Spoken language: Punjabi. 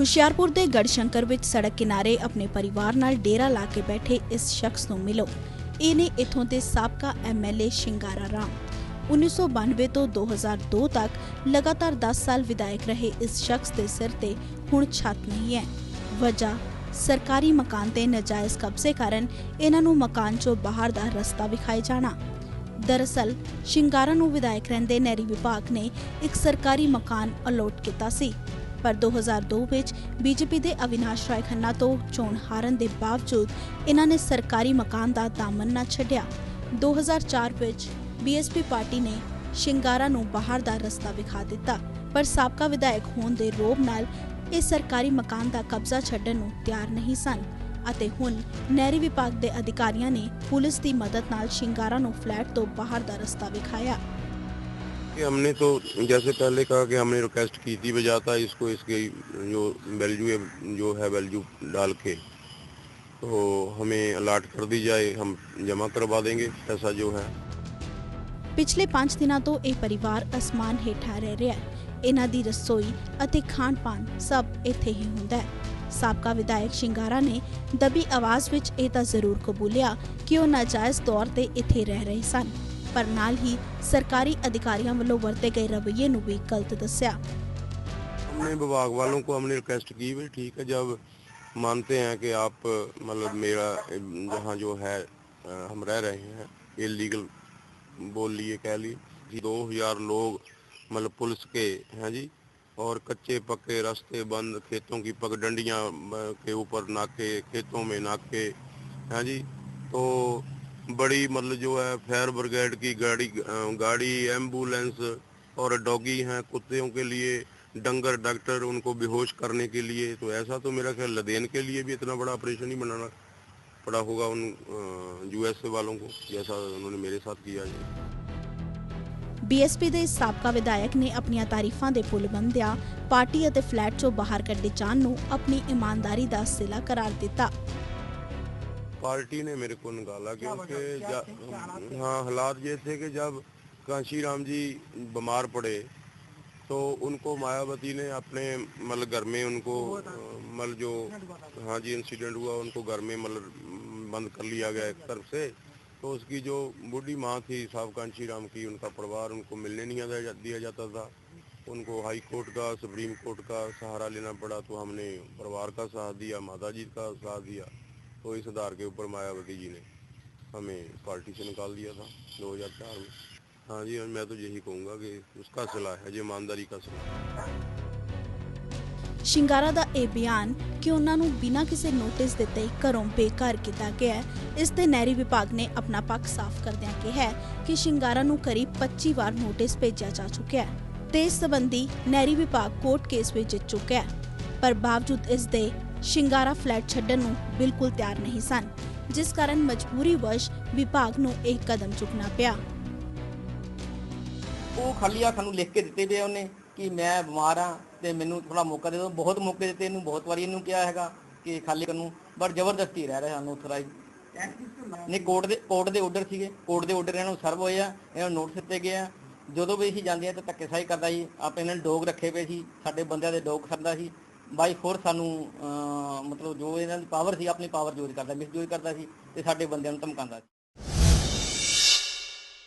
ਹੁਸ਼ਿਆਰਪੁਰ ਦੇ ਗੜਸ਼ੰਕਰ ਵਿੱਚ ਸੜਕ ਕਿਨਾਰੇ ਆਪਣੇ ਪਰਿਵਾਰ ਨਾਲ ਡੇਰਾ ਲਾ ਕੇ ਬੈਠੇ ਇਸ ਸ਼ਖਸ ਨੂੰ ਮਿਲੋ। ਇਹ ਨੇ ਇਥੋਂ ਦੇ ਸਾਬਕਾ ਐਮਐਲਏ ਸ਼ਿੰਗਾਰਾ ਰਾਮ। 1992 ਤੋਂ 2002 ਤੱਕ ਲਗਾਤਾਰ 10 ਸਾਲ ਵਿਧਾਇਕ ਰਹੇ ਇਸ ਸ਼ਖਸ ਦੇ ਸਿਰ ਤੇ ਹੁਣ ਛੱਤ ਨਹੀਂ ਹੈ। ਵਜ੍ਹਾ, ਸਰਕਾਰੀ ਮਕਾਨ ਤੇ ਨਜਾਇਜ਼ ਕਬਜ਼ੇ ਕਾਰਨ ਇਹਨਾਂ ਨੂੰ ਮਕਾਨ ਚੋਂ ਬਾਹਰ ਦਾ ਰਸਤਾ ਵਿਖਾਈ ਜਾਣਾ। ਦਰਅਸਲ, ਸ਼ਿੰਗਾਰਾ ਨੂੰ ਵਿਧਾਇਕ ਰਹਿੰਦੇ ਨਹਿਰੀ ਵਿਭਾਗ ਨੇ ਇੱਕ ਸਰਕਾਰੀ ਮਕਾਨ ਅਲੋਟ ਕੀਤਾ ਸੀ। ਪਰ 2002 ਵਿੱਚ ਬੀਜੇਪੀ ਦੇ ਅਵਿਨਾਸ਼ ਰਾਏ ਖੰਨਾ ਤੋਂ ਚੋਣ ਹਾਰਨ ਦੇ ਬਾਵਜੂਦ ਇਹਨਾਂ ਨੇ ਸਰਕਾਰੀ ਮਕਾਨ ਦਾ ਦਾਮਨ ਨਾ ਛੱਡਿਆ। 2004 ਵਿੱਚ ਬੀਐਸਪੀ ਪਾਰਟੀ ਨੇ ਸ਼ਿੰਗਾਰਾ ਨੂੰ ਬਾਹਰ ਦਾ ਰਸਤਾ ਵਿਖਾ ਦਿੱਤਾ, ਪਰ ਸਾਬਕਾ ਵਿਧਾਇਕ ਹੋਣ ਦੇ ਰੋਬ ਨਾਲ ਇਹ ਸਰਕਾਰੀ ਮਕਾਨ ਦਾ ਕਬਜ਼ਾ ਛੱਡਣ ਨੂੰ ਤਿਆਰ ਨਹੀਂ ਸਨ ਅਤੇ ਹੁਣ ਨਹਿਰੀ ਵਿਭਾਗ ਦੇ ਅਧਿਕਾਰੀਆਂ ਨੇ ਪੁਲਿਸ ਦੀ ਮਦਦ ਨਾਲ ਸ਼ਿੰਗਾਰਾ ਨੂੰ ਫਲੈਟ ਤੋਂ ਬਾਹਰ ਦਾ ਰਸਤਾ ਵਿਖਾਇਆ। कि हमने तो जैसे पहले कहा कि हमने रिक्वेस्ट की थी बजाता इसको इसके जो वैल्यू है जो है वैल्यू डाल के तो हमें अलाट कर दी जाए हम जमा करवा देंगे पैसा जो है ਪਿਛਲੇ 5 ਦਿਨਾਂ ਤੋਂ ਇਹ ਪਰਿਵਾਰ ਅਸਮਾਨ ਹੇਠਾਂ ਰਹਿ ਰਿਹਾ ਹੈ ਇਹਨਾਂ ਦੀ ਰਸੋਈ ਅਤੇ ਖਾਣ-ਪਾਨ ਸਭ ਇੱਥੇ ਹੀ ਹੁੰਦਾ ਹੈ ਸਾਬਕਾ ਵਿਧਾਇਕ ਸ਼ਿੰਗਾਰਾ ਨੇ ਦਬੀ ਆਵਾਜ਼ ਵਿੱਚ ਇਹ ਤਾਂ ਜ਼ਰੂਰ ਕਬੂਲਿਆ ਕਿ ਉਹ ਨਾਜਾਇਜ਼ ਤੌਰ ਤੇ ਇੱਥੇ ਰਹਿ ਰਹੇ ਸਨ ਪਰ ਨਾਲ ਹੀ ਸਰਕਾਰੀ ਅਧਿਕਾਰੀਆਂ ਵੱਲੋਂ ਵਰਤੇ ਗਏ ਰਵੱਈਏ ਨੂੰ ਵੀ ਗਲਤ ਦੱਸਿਆ हमने विभाग वालों को हमने रिक्वेस्ट की भाई ठीक है जब मानते हैं कि आप मतलब मेरा जहाँ जो है अ, हम रह रहे हैं इलीगल बोल लिए कह लिए दो हजार लोग मतलब पुलिस के हैं जी और कच्चे पक्के रास्ते बंद खेतों की पगडंडियां अ, के ऊपर नाके खेतों में नाके हैं जी तो बड़ी मतलब जो है फायर ब्रिगेड की गाड़ी अ, गाड़ी एम्बुलेंस और डॉगी हैं कुत्तों के लिए डंगर डॉक्टर उनको बेहोश करने के लिए तो ऐसा तो मेरा ख्याल लदेन के लिए भी इतना बड़ा ऑपरेशन ही बनाना पड़ा होगा उन यूएसए वालों को जैसा उन्होंने मेरे साथ किया है ਬੀਐਸਪੀ ਦੇ ਸਾਬਕਾ ਵਿਧਾਇਕ ਨੇ ਆਪਣੀਆਂ ਤਾਰੀਫਾਂ ਦੇ ਪੁੱਲ ਬੰਦਿਆਂ ਪਾਰਟੀ ਅਤੇ ਫਲੈਟ ਚੋਂ ਬਾਹਰ ਕੱਢੇ ਜਾਣ ਨੂੰ ਆਪਣੀ ਇਮਾਨਦਾਰੀ ਦਾ ਸਿਲਾ ਕਰਾਰ ਦਿੱਤਾ पार्टी ने मेरे को निकाला क्योंकि हाँ हालात ये थे कि जब कांशी राम जी बीमार पड़े तो उनको मायावती ने अपने मतलब घर में उनको मतलब जो हाँ जी इंसिडेंट हुआ उनको घर में मतलब बंद कर लिया गया एक तरफ़ से। तो उसकी जो बूढ़ी माँ थी साहब कांशी राम की उनका परिवार उनको मिलने नहीं दिया जाता था। उनको हाई कोर्ट का सुप्रीम कोर्ट का सहारा लेना पड़ा तो हमने परिवार का साथ दिया माता जी का साथ दिया। तो इस आधार के ऊपर मायावती जी ने हमें पार्टी से निकाल दिया था 2004 में हाँ जी और मैं तो यही कहूँगा कि उसका सिला है जो ईमानदारी का सिला है ਸ਼ਿੰਗਾਰਾ ਦਾ ਇਹ ਬਿਆਨ ਕਿ ਉਹਨਾਂ ਨੂੰ ਬਿਨਾਂ ਕਿਸੇ ਨੋਟਿਸ ਦਿੱਤੇ ਘਰੋਂ ਬੇਘਰ ਕੀਤਾ ਗਿਆ ਹੈ ਇਸ ਤੇ ਨਹਿਰੀ ਵਿਭਾਗ ਨੇ ਆਪਣਾ ਪੱਖ ਸਾਫ਼ ਕਰਦਿਆਂ ਕਿਹਾ ਹੈ ਕਿ ਸ਼ਿੰਗਾਰਾ ਨੂੰ ਕਰੀਬ 25 ਵਾਰ ਨੋਟਿਸ ਭੇਜਿਆ ਜਾ ਚੁੱਕਿਆ ਹੈ ਤੇ ਇਸ ਸੰਬੰਧੀ ਨਹਿਰੀ ਵਿਭਾਗ ਕੋਰਟ ਕੇਸ ਵਿੱਚ ਜਿੱਤ ਚੁੱਕਿਆ ਹੈ ਪਰ ਬਾਵਜੂਦ ਇਸ ਦੇ ਸ਼ਿੰਗਾਰਾ ਫਲੈਟ ਛੱਡਣ ਨੂੰ ਬਿਲਕੁਲ ਤਿਆਰ ਨਹੀਂ ਸਨ, ਜਿਸ ਕਾਰਨ ਮਜਬੂਰੀ ਵਸ਼ ਵਿਭਾਗ ਨੂੰ ਇਹ ਕਦਮ ਚੁੱਕਣਾ ਪਿਆ। ਉਹ ਖਾਲੀ ਆ ਸਾਨੂੰ ਲਿਖ ਕੇ ਦਿੱਤੇ ਪਏ ਉਹਨੇ ਕਿ ਮੈਂ ਬਿਮਾਰ ਆ ਤੇ ਮੈਨੂੰ ਥੋੜਾ ਮੌਕਾ ਦੇ ਦਿਓ। ਬਹੁਤ ਮੌਕੇ ਦਿੱਤੇ ਇਹਨੂੰ, ਬਹੁਤ ਵਾਰੀ ਇਹਨੂੰ ਕਿਹਾ ਹੈਗਾ ਕਿ ਖਾਲੀ ਕਰਨ ਨੂੰ, ਪਰ ਜ਼ਬਰਦਸਤੀ ਰਹਿ ਰਿਹਾ ਸਾਨੂੰ ਉਥਰਾਈ ਨਹੀਂ, ਕੋਰਟ ਦੇ ਕੋਰਟ ਦੇ ਆਰਡਰ ਸੀਗੇ। ਕੋਰਟ ਦੇ ਆਰਡਰ ਇਹਨਾਂ ਨੂੰ ਸਰਵ ਹੋਏ ਆ, ਇਹਨਾਂ ਨੂੰ ਨੋਟਿਸ ਦਿੱਤੇ ਗਏ ਆ। ਜਦੋਂ ਵੀ ਅਸੀਂ ਜਾਂਦੇ ਆ ਤਾਂ ਧੱਕੇਸ਼ਾਹੀ ਕਰਦਾ ਜੀ ਆਪ ਇਹਨਾਂ ਨੇ ਡੋਗ ਰੱਖੇ ਪਏ ਸੀ। ਸਾਡੇ ਬੰਦਿਆਂ ਦੇ ਡੋਗ ਖੜਦਾ ਸੀ। ਬਾਈ ਫੋਰਸ ਸਾਨੂੰ ਮਤਲਬ ਜੋ ਇਹਨਾਂ ਦੀ ਪਾਵਰ ਸੀ, ਆਪਣੀ ਪਾਵਰ ਯੂਜ਼ ਕਰਦਾ ਮਿਸਯੂਜ਼ ਕਰਦਾ ਸੀ ਤੇ ਸਾਡੇ ਬੰਦਿਆਂ ਨੂੰ ਧਮਕਾਉਂਦਾ ਸੀ।